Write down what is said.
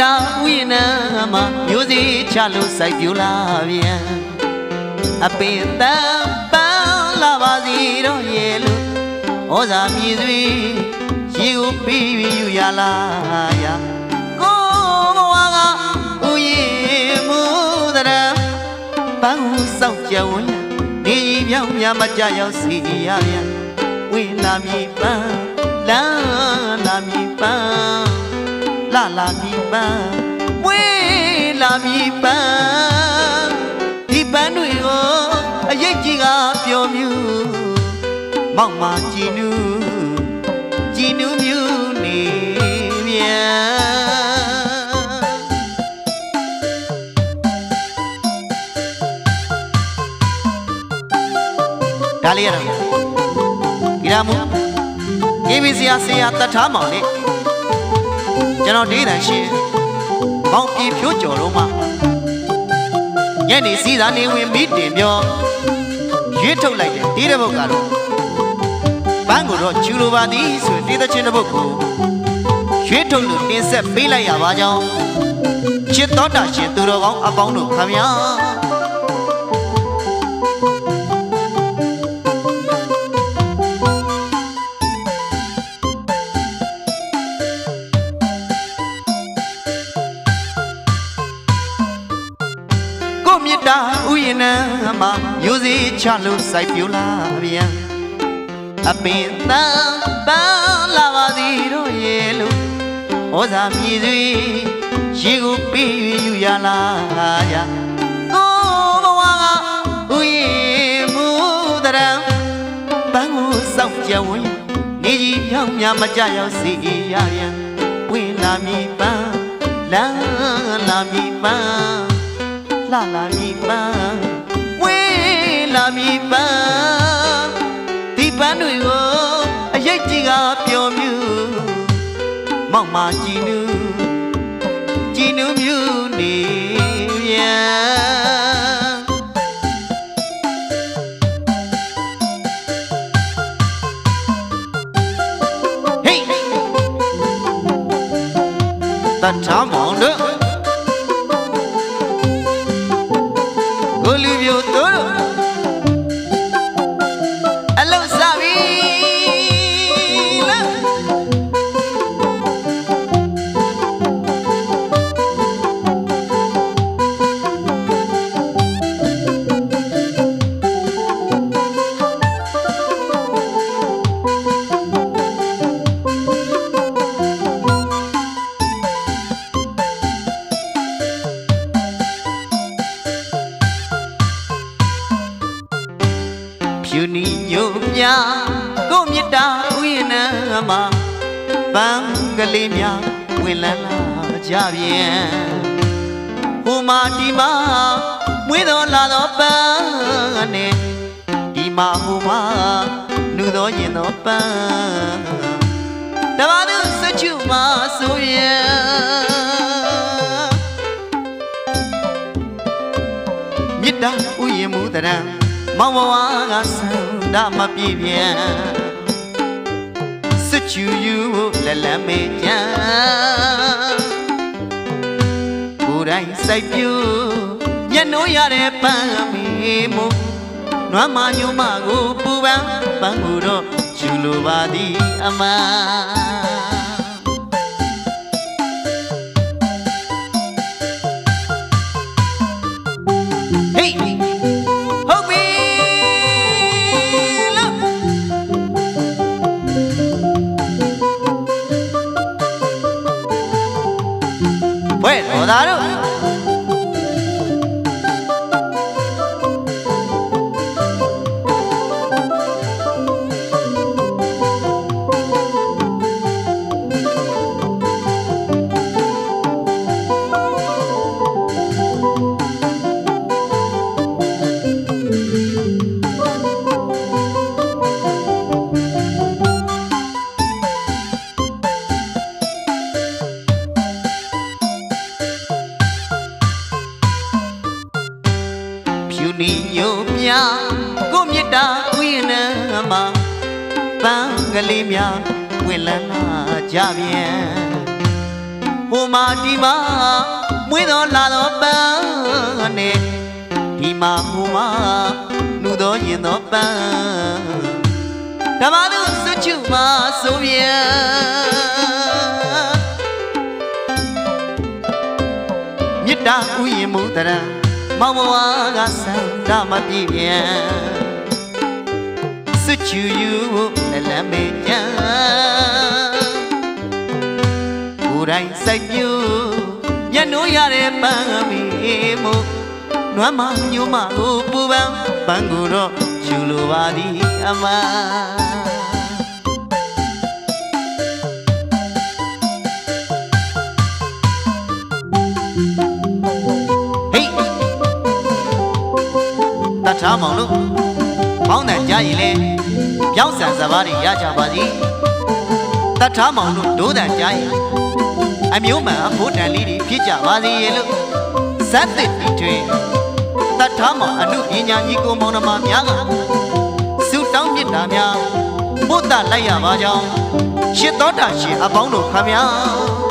တာဥယျာဉ်နံမှာမျိုးစေ့ချလို့စိုက်ပြူလာပြန်အပင်တန်ပန်းလာပါစီတော့ရဲ့လို့ဩဇာမြည်စွေရေကိုပြီးပြီးယူရလာရကိုဘဝကဥယျာဉ်မူတရံပန်းဟုစောက်ကြဝန်းနေကြီးပြောင်းများမကြရောက်စီရပြန်ဝိလာမီပန်းလာလာမီပန်း လာလာမီပန်းဝေးလာမီပန်းဒီပန်းတွေကိုအရေးကြီးကပျော်မြူမောက်မာကြည်နူးကြည်နူးမြူးနေမြန်ဒါလေးရတော့ဂီရာမူ KBC ဆရာတတ်ထားမောင်လေး ကျွန်တော်ဒေးတန်ရှင်မောင်ပြေဖြိုးကျော်တော့မှညနေစည်းသာနေဝင်မိတင်ပြောရွေးထုတ်လိုက်တယ်ဒီတစ်ပုတ်ကတော့ဘန်းကိုတော့ကျူလိုပါသည်ဆိုရင်တေးသချင်းတစ်ပုတ်ကိုရွေးထုတ်လို့တင်ဆက်ပေးလိုက်ရပါကြောင်းချစ်တော်တာရှင်သူတော်ကောင်းအပေါင်းတို့ခမညာ ကိုမြတ်တာဥယျာဉ်နံမှာမျိုးစေ့ချလို့စိုက်ပြူလာပြန်အပင်တန်ပန်းလာပါသည်တို့ရဲ့လို့ဩဇာမြည်စွေရေကိုပြီး၍ယူရလာရကိုဘဝကဥယျာဉ်မူတရံပန်းကိုစောက်ကြဝင်းနေကြီးပြောင်းများမကြရောက်စီရပြန်ဝင်လာမည်ပန်းလာလာမည်ပန်း လာလာမီပန်းဝေးလာမီပန်းဒီပန်းတွေကိုအရေးကြီးကပျော်မြူမောက်မာကြည်နူးကြည်နူးမြူနေပြန်ဟေးတတ် ဖြူနီညိုမြကိုမြတ်တာဥယျာဉ်နံမှာပန်းကလေးများဝင်လန်းလာကြပြန်ဟိုမာဒီမာမွေးတော်လာတော်ပန်းနဲ့ဒီမာဟိုမာနူတော်ရင်တော်ပန်းတဘာသူစချူမာဆိုရင်မြစ်တာဥယျာဉ်မူတရံ မောင်ဘဝကဆန္ဒမပြည့်ပြန်စစ်ချူယူလက်လမ်းမေကြံကိုယ်တိုင်စိုက်ပြူညနိုးရတဲ့ပန်းမီမို့နွမ်းမညိုမကိုပူပန်းပန်းကိုတော့ယူလိုပါသည်အမန် နီညိုမြကိုမြတ်တာဥယျာဉ်နံမှာပန်းကလေးများဝင်လန်းလာကြပြန်ဟဟိုမာဒီမာမွေးတော်လာတော်ပန်းနဲ့ဒီမာဟိုမာနှူတော်ရင်တော်ပန်းဓမ္မသူစွချူမာဆိုပြန်မြတ်တာဥယျမူတရံမောင်ဘဝကဆန္ဒမပြည့်ပြန်စွချူယူလည်းလမ်းမေညာကိုယ်တိုင်စိုက်ပြူညနိုးရတဲ့ပန်းမီမို့နွမ်းမညိုးမကိုပူပန်းပန်းကိုတော့ယူလိုပါသည်အမ တတ်ထားမောင်လို့မောင်းတဲ့ကြားရင်လေပြောင်းဆန်စပါးတွေရကြပါစီတတ်ထားမောင်လို့ဒိုးတန်ကြားရင်အမျိုးမှန်အဖို့တန်လေးတွေဖြစ်ကြပါစေလို့ဇတ်တစ်တီထွေတတ်ထားမှာအမှုပညာညီကိုမောင်နှမများကစုတောင်းမြစ်တာများပို့တလိုက်ရပါကြောင်းရှစ်တော်တာရှင်အပေါင်းတို့ခမများ